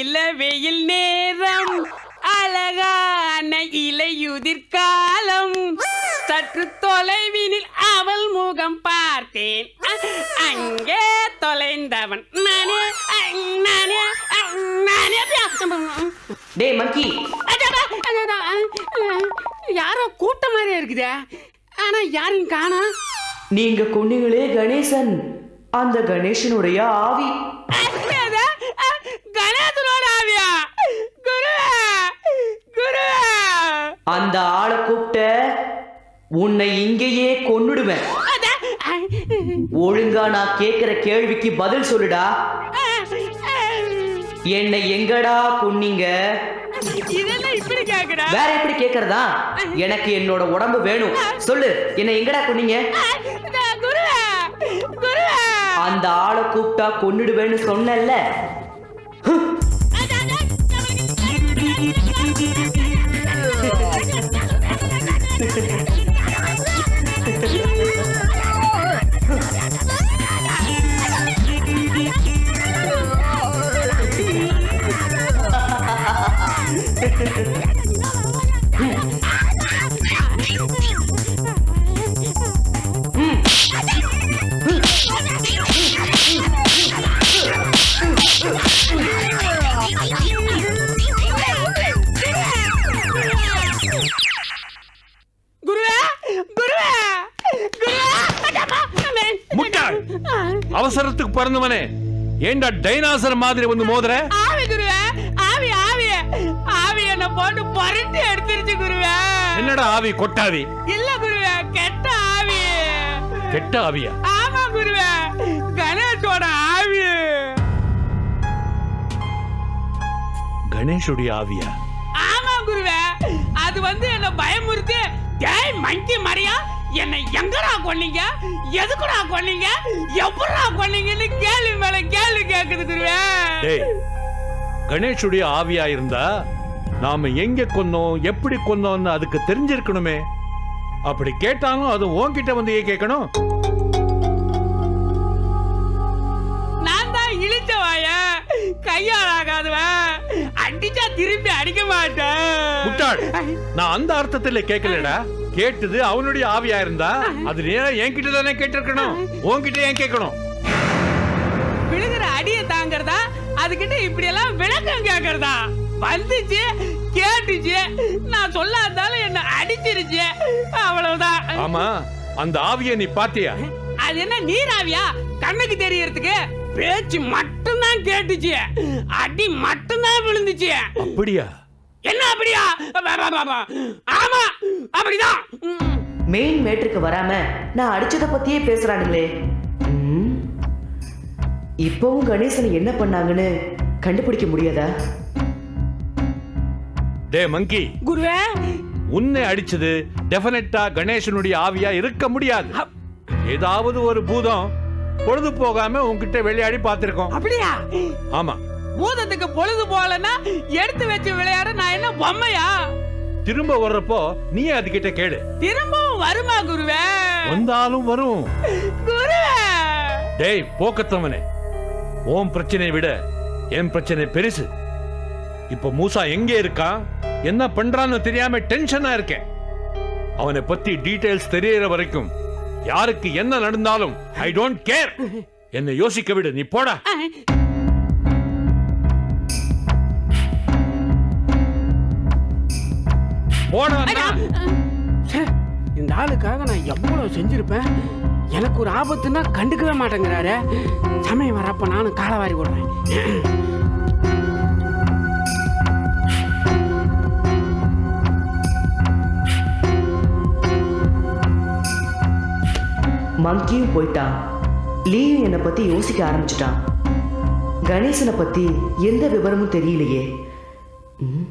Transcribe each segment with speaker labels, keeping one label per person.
Speaker 1: இள வெயில் நேரம் அழகான இலையுதிர் காலம். சற்று தொலைவினில் அவள் முகம் பார்த்தேன். அங்கே தொலைந்தவன். நானே நானே நானே
Speaker 2: டேய் மங்கி.
Speaker 1: யாரோ கூட்டம் மாதிரியே இருக்குதே? ஆனா யாரையும் காணோம்
Speaker 2: நீங்க கொன்னீங்களே கணேசன். அந்த கணேசனுடைய ஆவி
Speaker 1: என்னது? அ, கணேசனோட ஆவியா குருவே குருவே
Speaker 2: அந்த ஆளை கூப்பிட்ட உன்னை இங்கேயே கொன்னுடுவேன். ஒழுங்கா நான் கேக்குற கேள்விக்கு பதில் சொல்லுடா. என்னை எங்கடா கொன்னீங்க? வேற எப்படி கேக்குறதா? எனக்கு என்னோட உடம்பு வேணும். சொல்லு என்னை எங்கடா கொன்னீங்க? அந்த ஆளை கூப்பிட்டா கொன்னுடுவேன்னு சொன்னேன்ல.
Speaker 3: Yeah. பிறந்தவனே ஏண்டா டைனாசர் மாதிரி வந்து மோதுற?
Speaker 1: ஆவி குருவே ஆவி ஆவி. ஆவி என்ன போட்டு பரட்டி எடுத்துருச்சு குருவே.
Speaker 3: என்னடா ஆவி கொட்டாவி
Speaker 1: இல்ல குருவே கெட்ட ஆவி.
Speaker 3: கெட்ட ஆவியா?
Speaker 1: ஆமா குருவே கணேஷோட ஆவி.
Speaker 3: கணேஷுடைய ஆவியா?
Speaker 1: ஆமா குருவே அது வந்து என்ன பயமுறுத்தி டேய் மங்கி மரியா என்னை எங்கடா கொன்னீங்க? எதுக்குடா கொன்னீங்க? எப்படா கொன்னீங்கன்னு கேள்வி மேல கேள்வி கேக்குது குருவே.
Speaker 3: டேய் கணேஷுடைய ஆவியா இருந்தா நாம எங்க கொன்னோம் எப்படி கொன்னோம்னு அதுக்கு தெரிஞ்சிருக்கணுமே. அப்படி கேட்டாலும் அது உன்கிட்ட வந்து ஏன் கேட்கணும்?
Speaker 1: நான் தான் இழிச்சவாய கையால் ஆகாதவன் அடிச்சா திருப்பி அடிக்க மாட்டேன்.
Speaker 3: முட்டாள். நான் அந்த அர்த்தத்துல கேட்கலடா. கேட்டது அவனுடைய ஆவியா இருந்தா அது நேரா என்கிட்ட தானே கேட்டிருக்கணும். உன்கிட்ட ஏன் கேட்கணும்?
Speaker 1: விழுகிற அடியை தாங்கறதா? அதுகிட்ட இப்படி எல்லாம் விளக்கம் கேக்குறதா வந்துச்சு கேட்டுச்சு. நான் சொல்லாதாலும் என்ன அடிச்சிருச்சு. அவ்வளவுதான்.
Speaker 3: ஆமா அந்த ஆவிய நீ பாத்தியா
Speaker 1: அது என்ன நீராவியா கண்ணுக்கு தெரியறதுக்கு பேச்சு மட்டும்தான் கேட்டுச்சு. அடி மட்டும்தான் விழுந்துச்சு.
Speaker 3: அப்படியா?
Speaker 1: என்ன அப்படியா. ஆமா அப்படிதான்.
Speaker 2: மெயின் மேட்ருக்கு வராம நான் அடிச்சத பத்தியே பேசுறானுங்களே. இப்பவும் கணேசன் என்ன பண்ணாங்கன்னு கண்டுபிடிக்க முடியாதா?
Speaker 3: டே மங்கி.
Speaker 1: குருவே.
Speaker 3: உன்னை அடிச்சது டெஃபினட்டா கணேசனுடைய ஆவியா இருக்க முடியாது. ஏதாவது ஒரு பூதம் பொழுது போகாம உன்கிட்ட விளையாடி பார்த்திருக்கோம்.
Speaker 1: அப்படியா?
Speaker 3: ஆமா.
Speaker 1: பூதத்துக்கு பொழுது போகலன்னா எடுத்து வச்சு விளையாட நான் என்ன பொம்மையா?
Speaker 3: திரும்ப வர்றப்போ நீ அதுகிட்ட கேளு.
Speaker 1: திரும்பவும் வருமா குருவே?
Speaker 3: வந்தாலும் வரும்.
Speaker 1: குருவே!
Speaker 3: டேய் போக்கத்தவனே. உன் பிரச்சனையை விட என் பிரச்சனை பெருசு. இப்ப மூசா எங்க இருக்கான்? என்ன பண்றான்னு தெரியாம டென்ஷனா இருக்கேன். அவனை பத்தி டீடைல்ஸ் தெரியற வரைக்கும் யாருக்கு என்ன நடந்தாலும் ஐ டோன்ட் கேர். என்னை யோசிக்க விடு நீ போடா. போடா
Speaker 1: இந்த ஆளுக்காக நான் எவ்வளவு செஞ்சிருப்பேன்? எனக்கு ஒரு ஆபத்துன்னா கண்டுக்கவே மாட்டேங்கிறாரு. சமயம் வரப்ப நானும் காலவாரி விடுறேன்
Speaker 2: மங்கியும் போயிட்டான் லீயும் என்னை பத்தி யோசிக்க ஆரம்பிச்சிட்டான் கணேசனை பத்தி எந்த விவரமும் தெரியலையே. ம்.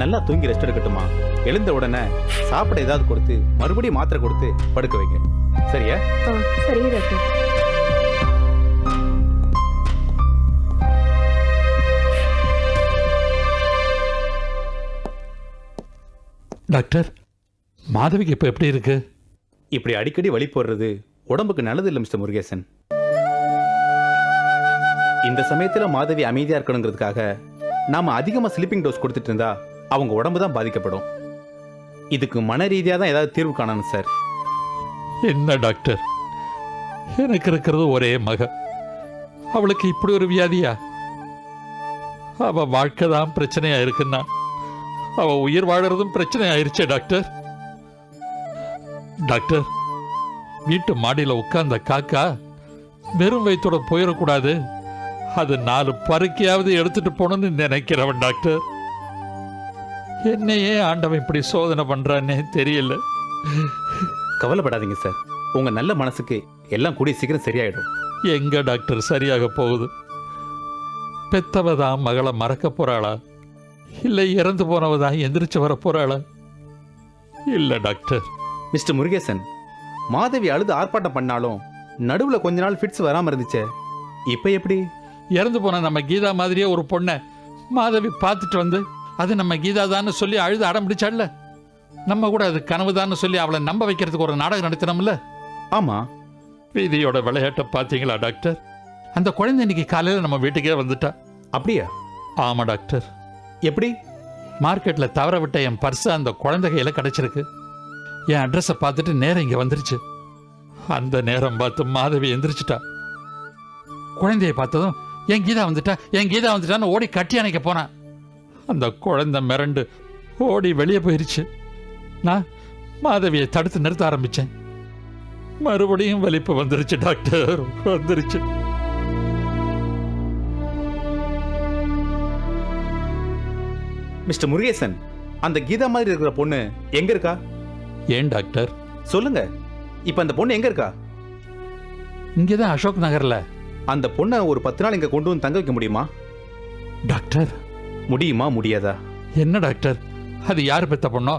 Speaker 4: நல்லா தூங்கி ரெஸ்ட் எடுக்கட்டுமா? எழுந்த உடனே சாப்பிட ஏதாவது கொடுத்து மறுபடியும் மாத்திரை கொடுத்து படுக்க வைங்க. சரியா?
Speaker 5: சரிங்க டாக்டர் மாதவிக்கு இப்போ எப்படி இருக்கு?
Speaker 4: இப்படி அடிக்கடி வழி போடுறது உடம்புக்கு நல்லது இல்லை மிஸ்டர் முருகேசன். இந்த சமயத்தில் மாதவி அமைதியாக இருக்கணுங்கிறதுக்காக நாம அதிகமாக ஸ்லீப்பிங் டோஸ் கொடுத்துட்டு இருந்தா அவங்க உடம்பு தான் பாதிக்கப்படும். இதுக்கு மன ரீதியா தான் ஏதாவது தீர்வு காணணும் சார்.
Speaker 5: என்ன டாக்டர்? எனக்கு இருக்கிறது ஒரே மக. அவளுக்கு இப்படி ஒரு வியாதியா? அவ வாழ்க்கை தான் பிரச்சனையா இருக்குன்னா அவ உயிர் வாழறதும் பிரச்சனை ஆயிருச்சே டாக்டர். டாக்டர் வீட்டு மாடியில உட்கார்ந்த காக்கா வெறும் வயிற்றோட போயிடக்கூடாது. அது நாலு பருக்கையாவது எடுத்துட்டு போகணும்னு நினைக்கிறவன் டாக்டர். என்னையே ஆண்டவன் இப்படி சோதனை பண்றான்னே தெரியல.
Speaker 4: கவலைப்படாதீங்க சார். உங்க நல்ல மனசுக்கு எல்லாம் கூடிய சீக்கிரம் சரியாயிடும்.
Speaker 5: எங்க டாக்டர் சரியாக போகுது? பெத்தவ தான் மகளை மறக்க போறாளா? இல்லை இறந்து போனவ தான் எந்திரிச்சு வர போறாளா? இல்ல டாக்டர்.
Speaker 4: மிஸ்டர் முருகேசன் மாதவி அழுது ஆர்ப்பாட்டம் பண்ணாலும் நடுவுல கொஞ்ச நாள் ஃபிட்ஸ் வராம இருந்துச்சே. இப்ப எப்படி?
Speaker 5: இறந்து போன நம்ம கீதா மாதிரியே ஒரு பொண்ணை மாதவி பார்த்துட்டு வந்து அது நம்ம கீதா தான்னு சொல்லி அழுது அடம் பிடிச்சாள்ல? நம்ம கூட அது கனவு சொல்லி அவளை நம்ப வைக்கிறதுக்கு ஒரு நாடகம் நடத்தினோம்ல?
Speaker 4: ஆமா.
Speaker 5: வீதியோட விளையாட்டை பார்த்தீங்களா டாக்டர்? அந்த குழந்தை இன்னைக்கு காலையில் நம்ம வீட்டுக்கே வந்துட்டா.
Speaker 4: அப்படியா?
Speaker 5: ஆமா டாக்டர்.
Speaker 4: எப்படி?
Speaker 5: மார்க்கெட்ல தவற விட்ட என் பர்ஸ் அந்த குழந்தை கையில கிடைச்சிருக்கு. என் அட்ரஸை பார்த்துட்டு நேரம் இங்க வந்துருச்சு. அந்த நேரம் பார்த்து மாதவி எந்திரிச்சிட்டா. குழந்தையை பார்த்ததும் என் கீதா வந்துட்டா என் கீதா வந்துட்டான்னு ஓடி கட்டி அணைக்க போனான் அந்த குழந்தை மிரண்டு ஓடி வெளியே போயிருச்சு. நான் மாதவியை தடுத்து நிறுத்த ஆரம்பிச்சேன். மறுபடியும் வலிப்பு வந்துருச்சு டாக்டர். வந்துருச்சு.
Speaker 4: மிஸ்டர் முருகேசன் அந்த கீதா மாதிரி இருக்கிற பொண்ணு எங்க இருக்கா?
Speaker 5: ஏன் டாக்டர்?
Speaker 4: சொல்லுங்க. இப்ப அந்த பொண்ணு எங்க இருக்கா?
Speaker 5: இங்கதான் அசோக் நகர்ல.
Speaker 4: அந்த பொண்ணை ஒரு பத்து நாள் இங்க கொண்டு வந்து தங்க வைக்க முடியுமா?
Speaker 5: டாக்டர்
Speaker 4: முடியுமா முடியாதா?
Speaker 5: என்ன டாக்டர்? அது யார் பெத்த பொண்ணோ?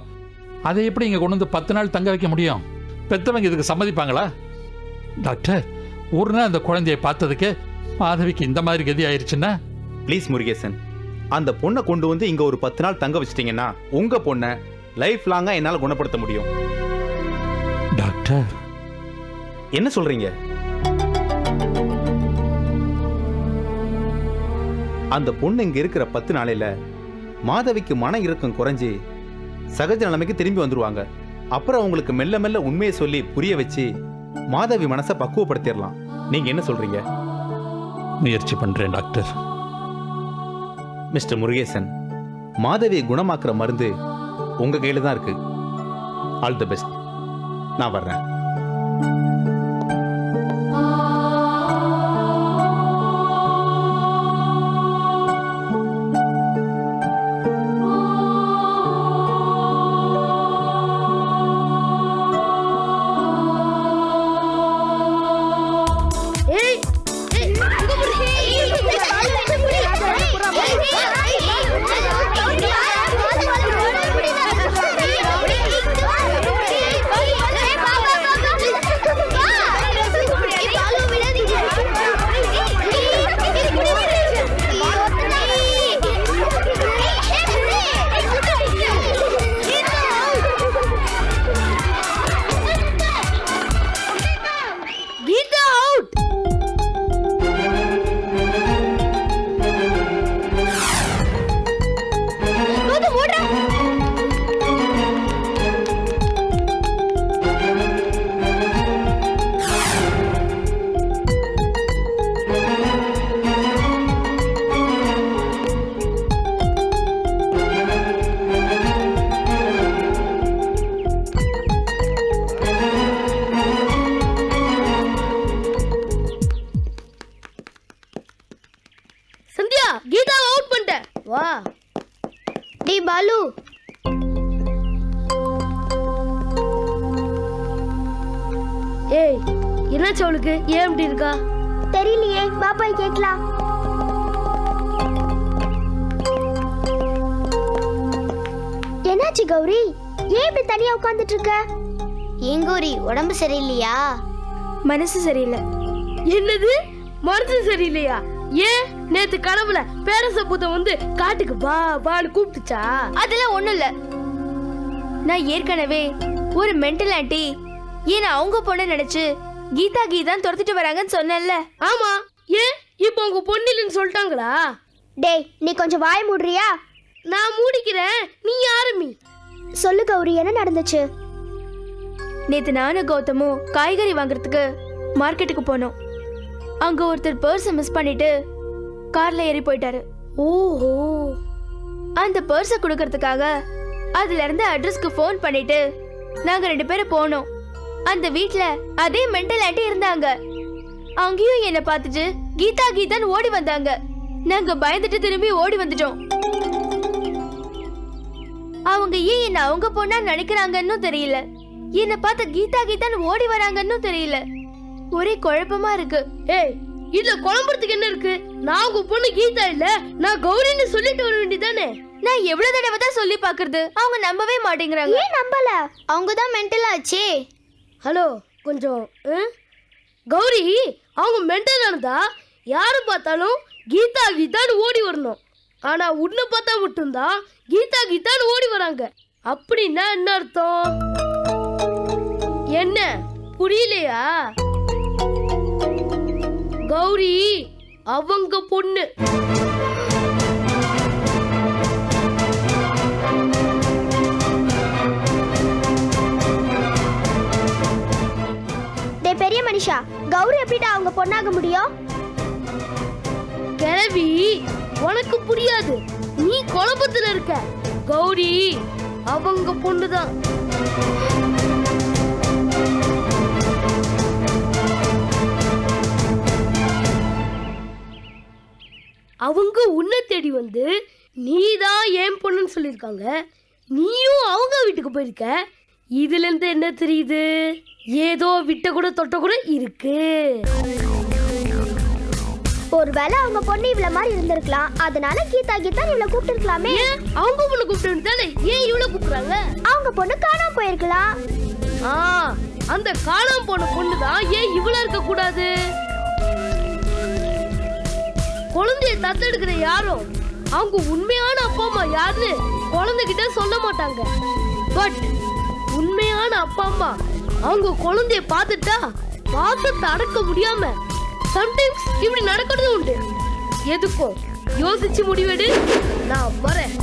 Speaker 5: அதை எப்படி இங்கே கொண்டு வந்து பத்து நாள் தங்க வைக்க முடியும்? பெத்தவங்க இதுக்கு சம்மதிப்பாங்களா? டாக்டர் ஒரு நாள் அந்த குழந்தையை பார்த்ததுக்கு மாதவிக்கு இந்த மாதிரி கதி ஆயிடுச்சுன்னா
Speaker 4: ப்ளீஸ் முருகேசன் அந்த பொண்ணை கொண்டு வந்து இங்க ஒரு பத்து நாள் தங்க வச்சிட்டீங்கன்னா உங்க பொண்ணை லைஃப் லாங்கா என்னால குணப்படுத்த முடியும்.
Speaker 5: டாக்டர்.
Speaker 4: என்ன சொல்றீங்க? அந்த பொண்ணு இங்க இருக்கிற பத்து நாளையில மாதவிக்கு மன இறுக்கம் குறைஞ்சி சகஜ நிலைமைக்கு திரும்பி வந்துருவாங்க. அப்புறம் அவங்களுக்கு மெல்ல மெல்ல உண்மையை சொல்லி புரிய வச்சு மாதவி மனசை பக்குவப்படுத்திடலாம். நீங்க என்ன சொல்றீங்க?
Speaker 5: முயற்சி பண்றேன் டாக்டர்.
Speaker 4: மிஸ்டர் முருகேசன் மாதவியை குணமாக்குற மருந்து உங்க கையில தான் இருக்கு. All the best. நான் வர்றேன்.
Speaker 6: பாலு. ஏய் என்னாச்சு அவளுக்கு? ஏன் இப்படி இருக்கா? தெரியலையே பாப்பாய் கேட்கலாம்
Speaker 7: என்னாச்சு கௌரி? ஏன் இப்படி தனியா உட்கார்ந்துட்டு இருக்க ஏன் கௌரி உடம்பு சரியில்லையா?
Speaker 6: மனசு சரியில்லை. என்னது? மனசு சரியில்லையா? ஏன்? நேத்து கனவுல பேரச பூதம் வந்து காட்டுக்கு வா வான்னு கூப்பிட்டுச்சா?
Speaker 7: அதெல்லாம் ஒண்ணும் இல்ல.
Speaker 8: நான் ஏற்கனவே ஒரு மென்டல் ஆன்ட்டி ஏன் அவங்க பொண்ணை நினைச்சு கீதா கீதான் துரத்திட்டு வராங்கன்னு சொன்னேன்ல.
Speaker 6: ஆமா. ஏன்? இப்போ உங்க பொண்ணு இல்லைன்னு சொல்லிட்டாங்களா? டேய் நீ கொஞ்சம் வாய மூடுறியா? நான் மூடிக்கிறேன். நீ ஆரம்பி சொல்லு கௌரி என்ன நடந்துச்சு?
Speaker 8: நேத்து நானும் கௌதமும் காய்கறி வாங்குறதுக்கு மார்க்கெட்டுக்கு போனோம். அங்க ஒருத்தர் பர்ஸை மிஸ் பண்ணிட்டு கார்ல ஏறி போயிட்டாரு.
Speaker 6: ஓஹோ.
Speaker 8: அந்த பர்ஸை கொடுக்கறதுக்காக அதுல இருந்து அட்ரஸ்க்கு ஃபோன் பண்ணிட்டு நாங்க ரெண்டு பேரும் போனோம். அந்த வீட்ல அதே மென்டல் ஆண்டி இருந்தாங்க. அங்கேயும் என்ன பார்த்துட்டு கீதா கீதான்னு ஓடி வந்தாங்க. நாங்க பயந்துட்டு திரும்பி ஓடி வந்துட்டோம். அவங்க ஏன் என்ன அவங்க பொண்ணா நினைக்கிறாங்கன்னு தெரியல. என்ன பார்த்து கீதா கீதான்னு ஓடி வராங்கன்னு தெரியல. ஒரே குழப்பமா இருக்கு.
Speaker 6: ஏய் இதுல குழம்புறதுக்கு என்ன இருக்கு? நான் உங்க பொண்ணு கீதா இல்ல. நான் கௌரின்னு சொல்லிட்டு வர வேண்டியதானே
Speaker 8: நான் எவ்வளவு தடவை தான் சொல்லி பாக்குறது அவங்க நம்பவே மாட்டேங்கிறாங்க.
Speaker 7: ஏன் நம்பல? அவங்க தான் மென்டல் ஆச்சே.
Speaker 6: ஹலோ கொஞ்சம்? கௌரி அவங்க மென்டல் ஆனதா? யாரை பார்த்தாலும் கீதா கீதான்னு ஓடி வரணும். ஆனா உன்னை பார்த்தா மட்டும்தான் கீதா கீதான்னு ஓடி வராங்க. அப்படின்னா என்ன அர்த்தம்? என்ன? புரியலையா? கௌரி அவங்க பொண்ணு.
Speaker 7: பெரிய மனுஷா கௌரி எப்படிடா அவங்க பொண்ணாக முடியும்?
Speaker 6: கிழவி உனக்கு புரியாது. நீ குழப்பத்துல இருக்க. கௌரி அவங்க பொண்ணுதான். அவங்க உன்னை தேடி வந்து நீதான் ஏன் பொண்ணுன்னு சொல்லியிருக்காங்க. நீயும் அவங்க வீட்டுக்கு போயிருக்க. இதுல இருந்து என்ன தெரியுது? ஏதோ விட்ட கூட தொட்ட கூட இருக்கு.
Speaker 7: ஒருவேளை அவங்க பொண்ணு இவ்வளவு மாதிரி இருந்திருக்கலாம். அதனால கீதா கீதா இவ்வளவு கூப்பிட்டு இருக்கலாமே
Speaker 6: ஏன்? அவங்க பொண்ணு கூப்பிட்டு தானே ஏன் இவ்வளவு கூப்பிடுறாங்க?
Speaker 7: அவங்க பொண்ணு காணாம போயிருக்கலாம்.
Speaker 6: ஆ அந்த காணாம போன பொண்ணு தான் ஏன் இவ்வளவு இருக்க கூடாது தத்தெடுக்கிற யாரும் அவங்க உண்மையான அப்பா அம்மா யாருன்னு குழந்தைகிட்ட சொல்ல மாட்டாங்க. பட் உண்மையான அப்பா அம்மா அவங்க குழந்தைய பார்த்துட்டா பாசத்தை அடக்க முடியாம சம்டைம்ஸ் இப்படி நடக்கிறது உண்டு. எதுக்கும் யோசிச்சு முடிவெடு. நான் வரேன்.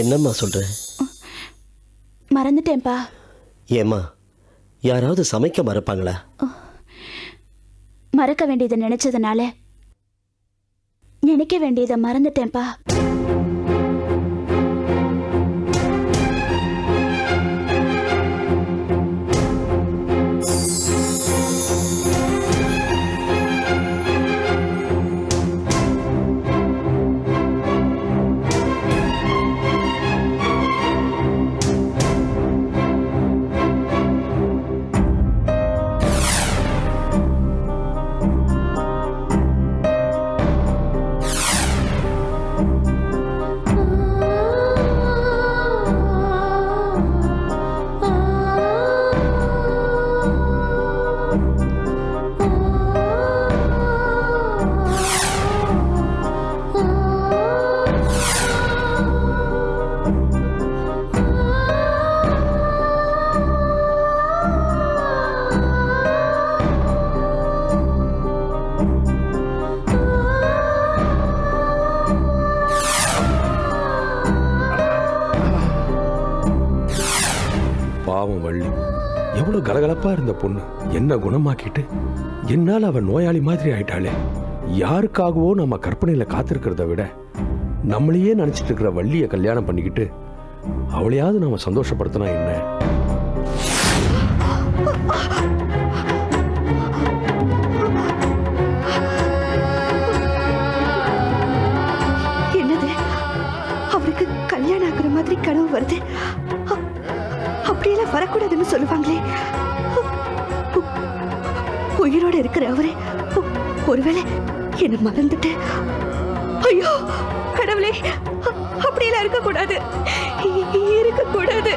Speaker 9: என்னம்மா சொல்ற?
Speaker 10: மறந்துட்டேன்ப்பா
Speaker 9: ஏம்மா யாராவது சமைக்க மறப்பாங்களா?
Speaker 10: மறக்க வேண்டியதை நினைச்சதுனால நினைக்க வேண்டியதை மறந்துட்டேன்ப்பா
Speaker 11: எவ்வளவு கலகலப்பா இருந்த பொண்ணு. என்ன குணமாக்கிட்டு? என்னால் அவ நோயாளி மாதிரி ஆயிட்டாளே. யாருக்காகவோ நம்ம கற்பனையில காத்திருக்கிறத விட நம்மளையே நினைச்சிட்டு இருக்கிற வள்ளிய கல்யாணம் பண்ணிக்கிட்டு அவளையாவது நாம சந்தோஷப்படுத்தினா என்ன?
Speaker 10: வரக்கூடாதுன்னு சொல்லுவாங்களே. உயிரோட இருக்கிற அவரே. ஒருவேளை என்ன மறந்துட்டு. ஐயோ கடவுளே அப்படியெல்லாம் இருக்கக்கூடாது. இ- இருக்கக்கூடாது.